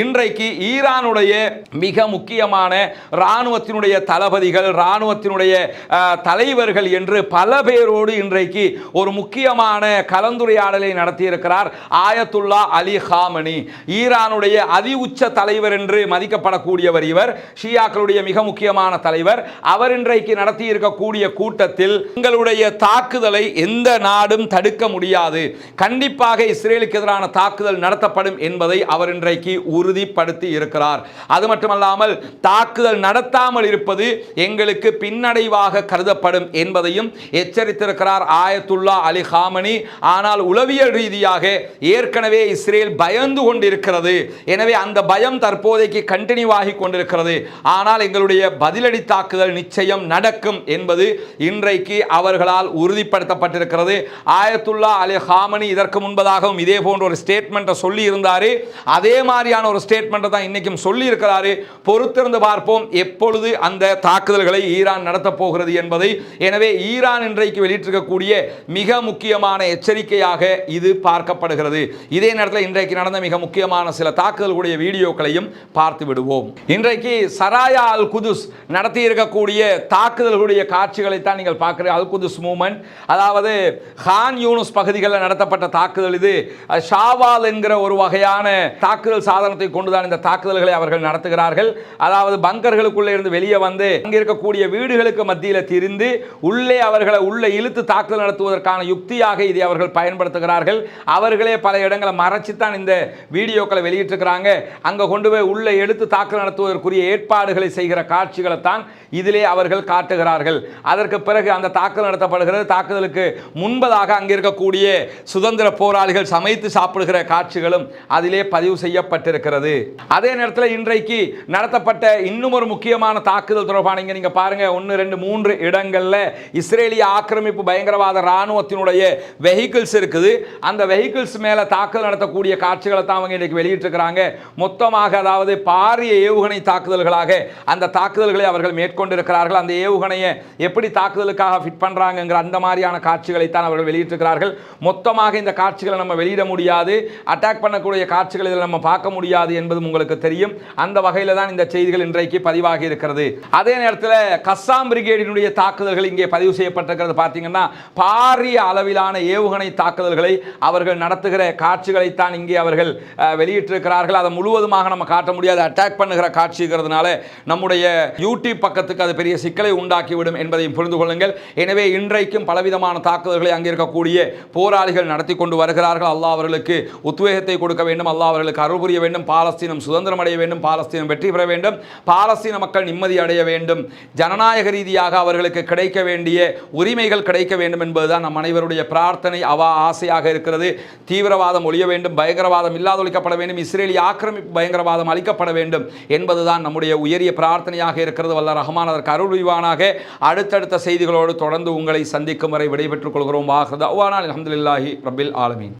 இன்றைக்கு ஈரானுடைய மிக முக்கியமான இராணுவத்தினுடைய தளபதிகள் இராணுவத்தினுடைய தலைவர்கள் என்று பல பேரோடு இன்றைக்கு ஒரு முக்கியமான கலந்துரையாடலை நடத்தியிருக்கிறார் ஆயத்துல்லா அலி ஹாமனி. ஈரானுடைய அதி உச்ச தலைவர் என்று மதிக்கப்படக்கூடியவர் இவர் ஷியாக்களுடைய மிக முக்கியமான தலைவர். அவர் இன்றைக்கு நடத்தியிருக்கக்கூடிய கூட்டத்தில் எங்களுடைய தாக்குதலை எந்த நாடும் தடுக்க முடியாது. கண்டிப்பாக இஸ்ரேலுக்கு எதிரான தாக்குதல் நடத்தப்படும் என்பதை அவர் இன்றைக்கு உறுதிப்படுத்தி இருக்கிறார். அது மட்டுமல்லாமல் தாக்குதல் நடத்தாமல் இருப்பது எங்களுக்கு பின்னடைவாக கருதப்படும் என்பதையும் எச்சரித்திருக்கிறார் ஆயத்துல்லா அலி ஹாமனி. ஆனால் உளவியல் ரீதியாக ஏற்கனவே இஸ்ரேல் பயந்து கொண்டிருக்கிறது. எனவே அந்த பயம் தற்போதைக்கு கண்டினியூ ஆகி கொண்டிருக்கிறது. ஆனால் எங்களுடைய பதிலடி தாக்குதல் நிச்சயம் நடக்கும் என்பது இன்றைக்கு அவர்களால் உறுதிப்படுத்தப்பட்டிருக்கிறது. ஆயத்துல்லா அலி ஹாமனி இதற்கு முன்பதாகவும் இதே போன்ற ஒரு ஸ்டேட்மெண்ட்டை சொல்லி இருந்தார் அதே மாதிரியான ஒரு ஸ்டேட்மெண்ட்டை தான் இன்றைக்கும் சொல்லியிருக்கிறாரு. பொறுத்திருந்து பார்ப்போம் எப்பொழுது அந்த தாக்குதல்களை ஈரான் நடத்தப் போகிறது என்பதை. எனவே ஈரான் இன்றைக்கு வெளியிட்டிருக்கக்கூடிய மிக முக்கியமான எச்சரிக்கையாக இது பார்க்கப்படுகிறது. இதே நேரத்தில் இன்றைக்கு நடந்த மிக முக்கியமான சில தாக்குதல்களுடைய வீடியோக்களையும் பார்த்து விடுவோம். இன்றைக்கு சராயா அல் குதுஸ் நடத்தி இருக்கக்கூடிய தாக்குதல்களுடைய காட்சிகளை தான் நீங்கள் பார்க்குற அல் குதுஸ் மூமெண்ட். அதாவது ஹான் யூனுஸ் பகுதிகளில் நடத்தப்பட்ட தாக்குதல் இது. ஷாவால் என்கிற ஒரு வகையான தாக்குதல் சாதனத்தை கொண்டுதான் இந்த தாக்குதல்களை அவர்கள் நடத்துகிறார்கள். அதாவது பங்கர்களுக்குள்ளே இருந்து வெளியே வந்து அங்கே இருக்கக்கூடிய வீடுகளுக்கு மத்தியில் திரிந்து உள்ளே அவர்களை உள்ளே இழுத்து தாக்குதல் நடத்துவதற்கான யுக்தியாக இதை அவர்கள் பயன்படுத்துகிறார்கள். அவர்களே பல இடங்களை மறைச்சித்தான் இந்த வீடியோக்களை வெளியிட்டிருக்கிறாங்க. அங்கே கொண்டு போய் உள்ளே எடுத்து தாக்குதல் நடத்துவதற்குரிய ஏற்பாடுகளை செய்கிற காட்சிகளை தான் இதிலே அவர்கள் காட்டுகிறார்கள். அதற்கு பிறகு அந்த தாக்குதல் நடத்தப்படுகிறது. தாக்குதலுக்கு முன்பதாக அங்கே இருக்கக்கூடிய சுதந்திர போராளிகள் சமைத்து சாப்பிடுகிற காட்சிகளும் அதிலே பதிவு செய்யப்பட்டிருக்கிறது. இருக்கிறது. அதே நேரத்தில் இன்றைக்கு நடத்தப்பட்ட இன்னும் ஒரு முக்கியமான தாக்குதல் தொடர்பான இங்க நீங்க பாருங்க. ஒன்று ரெண்டு மூன்று இடங்களில் இஸ்ரேலிய ஆக்கிரமிப்பு பயங்கரவாத இராணுவத்தினுடைய வெஹிக்கிள்ஸ் இருக்குது. அந்த வெஹிக்கிள்ஸ் மேலே தாக்குதல் நடத்தக்கூடிய காட்சிகளை தான் அவங்க இன்றைக்கு வெளியிட்டிருக்கிறாங்க. மொத்தமாக அதாவது பாரிய ஏவுகணை தாக்குதல்களாக அந்த தாக்குதல்களை அவர்கள் மேற்கொண்டிருக்கிறார்கள். அந்த ஏவுகணையை எப்படி தாக்குதலுக்காக ஃபிட் பண்ணுறாங்கங்கிற அந்த மாதிரியான காட்சிகளை தான் அவர்கள் வெளியிட்டிருக்கிறார்கள். மொத்தமாக இந்த காட்சிகளை நம்ம வெளியிட முடியாது. அட்டாக் பண்ணக்கூடிய காட்சிகளை இதில் நம்ம பார்க்க முடியாது. என்பதும் உங்களுக்கு தெரியும். அந்த வகையில் தான் இந்த செய்திகள் இன்றைக்கு பதிவாகி இருக்கிறது. அதே நேரத்தில் கஸ்ஸாம் பிரிகேடினுடைய தாக்குதல்கள் இங்கே பதிவு செய்யப்பட்டிருக்கிறது. பார்த்தீங்கன்னா பாரிய அளவிலான ஏவுகணை தாக்குதல்களை அவர்கள் நடத்துகிற காட்சிகளைத்தான் இங்கே அவர்கள் வெளியிட்டிருக்கிறார்கள். அதை முழுவதுமாக நம்ம காட்ட முடியாது. அட்டாக் பண்ணுகிற காட்சிங்கிறதுனால நம்முடைய யூடியூப் பக்கத்துக்கு அது பெரிய சிக்கலை உண்டாக்கிவிடும் என்பதையும் புரிந்து கொள்ளுங்கள். எனவே இன்றைக்கும் பலவிதமான தாக்குதல்களை அங்கே இருக்கக்கூடிய போராளிகள் நடத்தி கொண்டு வருகிறார்கள். அல்லாஹ் அவர்களுக்கு உத்வேகத்தை கொடுக்க வேண்டும். அல்லாஹ் அவர்களுக்கு அருள் புரிய வேண்டும். பாலஸ்தீனம் சுதந்திரம் அடைய வேண்டும் பாலஸ்தீனம் வெற்றி பெற வேண்டும் பாலஸ்தீன மக்கள் நிம்மதி அடைய வேண்டும் ஜனநாயக ரீதியாக அவர்களுக்கு கிடைக்க வேண்டிய உரிமைகள் கிடைக்க வேண்டும் என்பதுதான் நம் அனைவருடைய பிரார்த்தனை அவா ஆசையாக இருக்கிறது. தீவிரவாதம் ஒழிய வேண்டும் பயங்கரவாதம் இல்லாதொழிக்கப்பட வேண்டும் இஸ்ரேலிய ஆக்கிரமிப்பு பயங்கரவாதம் அளிக்கப்பட வேண்டும் என்பதுதான் நம்முடைய உயரிய பிரார்த்தனையாக இருக்கிறது. வல்ல ரஹ்மான் அதற்கு அருள் புரிவானாக. அடுத்தடுத்த செய்திகளோடு தொடர்ந்து உங்களை சந்திக்கும் வரை விடைபெற்றுக் கொள்கிறோம். வாஹ் அல்ஹம்துலில்லாஹி ரபில் ஆலமீன்.